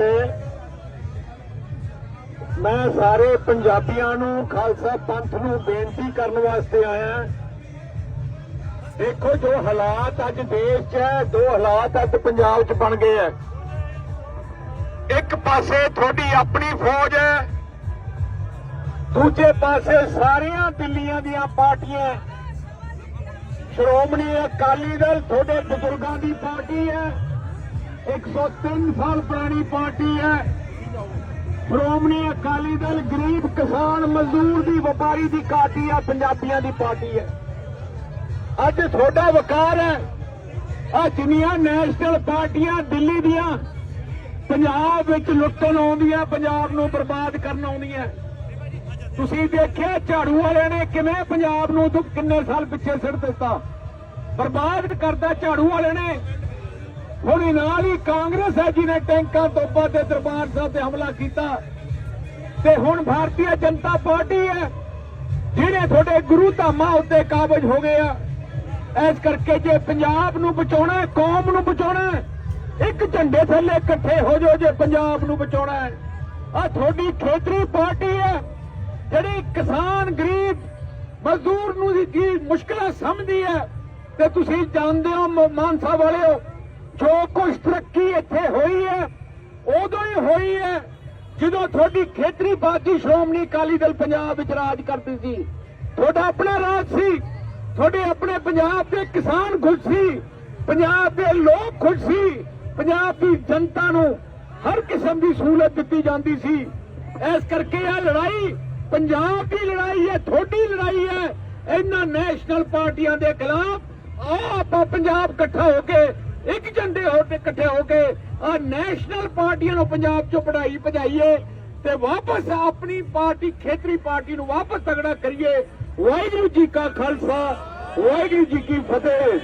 ਫਤਿਹ ਮੈਂ ਸਾਰੇ ਪੰਜਾਬੀਆਂ ਨੂੰ, ਖਾਲਸਾ ਪੰਥ ਨੂੰ ਬੇਨਤੀ ਕਰਨ ਵਾਸਤੇ ਆਇਆ ਦੇਖੋ ਜੋ ਹਾਲਾਤ ਅੱਜ ਦੇਸ਼ 'ਚ ਹੈ, ਦੋ ਹਾਲਾਤ ਅੱਜ ਪੰਜਾਬ 'ਚ ਬਣ ਗਏ ਹੈ। ਇੱਕ ਪਾਸੇ ਤੁਹਾਡੀ ਆਪਣੀ ਫੌਜ ਹੈ, ਦੂਜੇ ਪਾਸੇ ਸਾਰੀਆਂ ਦਿੱਲੀਆਂ ਦੀਆਂ ਪਾਰਟੀਆਂ ਸ਼੍ਰੋਮਣੀ ਅਕਾਲੀ ਦਲ ਤੁਹਾਡੇ ਬਜ਼ੁਰਗਾਂ ਦੀ ਪਾਰਟੀ ਹੈ। 103 ਸਾਲ ਪੁਰਾਣੀ ਪਾਰਟੀ ਹੈ। ਸ਼੍ਰੋਮਣੀ ਅਕਾਲੀ ਦਲ ਗਰੀਬ ਕਿਸਾਨ ਮਜ਼ਦੂਰ ਦੀ ਵਪਾਰੀ ਦੀ ਪਾਰਟੀ ਆ, ਪੰਜਾਬੀਆਂ ਦੀ ਪਾਰਟੀ ਹੈ। ਅੱਜ ਤੁਹਾਡਾ ਵਕਾਰ ਹੈ। ਆ ਜਿੰਨੀਆਂ ਨੈਸ਼ਨਲ ਪਾਰਟੀਆਂ ਦਿੱਲੀ ਦੀਆਂ, ਪੰਜਾਬ ਵਿੱਚ ਲੁੱਟਣ ਆਉਂਦੀਆਂ, ਪੰਜਾਬ ਨੂੰ ਬਰਬਾਦ ਕਰਨ ਆਉਂਦੀਆਂ। ਤੁਸੀਂ ਦੇਖਿਆ ਝਾੜੂ ਵਾਲਿਆਂ ਨੇ ਕਿਵੇਂ ਪੰਜਾਬ ਨੂੰ ਕਿੰਨੇ ਸਾਲ ਪਿੱਛੇ ਸਿੱਟ ਦਿੱਤਾ। ਬਰਬਾਦ ਕਰਦਾ ਝਾੜੂ ਵਾਲੇ ਨੇ। ਹੁਣ ਨਾਲ ਹੀ ਕਾਂਗਰਸ ਹੈ ਜਿਹਨੇ ਟੈਂਕਾਂ ਤੋਪਾਂ ਤੇ ਦਰਬਾਰ ਸਾਹਿਬ ਤੇ ਹਮਲਾ ਕੀਤਾ। ਤੇ ਹੁਣ ਭਾਰਤੀ ਜਨਤਾ ਪਾਰਟੀ ਹੈ ਜਿਹੜੇ ਤੁਹਾਡੇ ਗੁਰੂ ਧਾਮਾਂ ਉੱਤੇ ਕਾਬਜ ਹੋ ਗਏ ਆ। ਇਸ ਕਰਕੇ ਜੇ ਪੰਜਾਬ ਨੂੰ ਬਚਾਉਣਾ ਕੌਮ ਨੂੰ ਬਚਾਉਣਾ ਹੈ, ਇੱਕ ਝੰਡੇ ਥੱਲੇ ਇਕੱਠੇ ਹੋ ਜਾਓ ਜੇ ਪੰਜਾਬ ਨੂੰ ਬਚਾਉਣਾ ਹੈ। ਆ ਤੁਹਾਡੀ ਖੇਤਰੀ ਪਾਰਟੀ ਹੈ, ਜਿਹੜੀ ਕਿਸਾਨ, ਗਰੀਬ, ਮਜ਼ਦੂਰ ਨੂੰ ਦੀ ਕੀ ਮੁਸ਼ਕਲਾਂ ਸਮਝਦੀ ਹੈ। ਤੇ ਤੁਸੀਂ ਜਾਣਦੇ ਹੋ ਮ- ਮਾਨਸਾ ਵਾਲਿਓ ਜੋ ਕੁਝ ਤਰੱਕੀ ਇੱਥੇ ਹੋਈ ਹੈ, ਉਦੋਂ ਹੀ ਹੋਈ ਹੈ, ਜਦੋਂ ਤੁਹਾਡੀ ਖੇਤਰੀ ਪਾਰਟੀ ਸ਼੍ਰੋਮਣੀ ਅਕਾਲੀ ਦਲ ਪੰਜਾਬ ਵਿੱਚ ਰਾਜ ਕਰਦੀ ਸੀ। ਤੁਹਾਡਾ ਆਪਣਾ ਰਾਜ ਸੀ, ਤੁਹਾਡੇ ਆਪਣੇ ਪੰਜਾਬ ਦੇ ਕਿਸਾਨ ਖੁਸ਼ ਸੀ, ਪੰਜਾਬ ਦੇ ਲੋਕ ਖੁਸ਼ ਸੀ, ਪੰਜਾਬ ਦੀ ਜਨਤਾ ਨੂੰ ਹਰ ਕਿਸਮ ਦੀ ਸਹੂਲਤ ਦਿੱਤੀ ਜਾਂਦੀ ਸੀ। ਇਸ ਕਰਕੇ ਇਹ ਲੜਾਈ, ਪੰਜਾਬ ਦੀ ਲੜਾਈ ਹੈ, ਤੁਹਾਡੀ ਲੜਾਈ ਹੈ। ਇਹਨਾਂ ਨੈਸ਼ਨਲ ਪਾਰਟੀਆਂ ਦੇ ਖਿਲਾਫ ਆਓ ਆਪਾਂ ਪੰਜਾਬ ਇਕੱਠਾ ਹੋ ਕੇ ਇੱਕ ਝੰਡੇ ਹੋ ਕੇ ਇਕੱਠੇ ਹੋ ਕੇ ਆ ਨੈਸ਼ਨਲ ਪਾਰਟੀਆਂ ਨੂੰ ਪੰਜਾਬ ਚੋਂ ਪੜਾਈ ਭਜਾਈਏ ਤੇ ਵਾਪਸ ਆਪਣੀ ਪਾਰਟੀ, ਖੇਤਰੀ ਪਾਰਟੀ ਨੂੰ ਵਾਪਸ ਤਗੜਾ ਕਰੀਏ। ਵਾਹਿਗੁਰੂ ਜੀ ਕਾ ਖਾਲਸਾ, ਵਾਹਿਗੁਰੂ ਜੀ ਕੀ ਫਤਿਹ।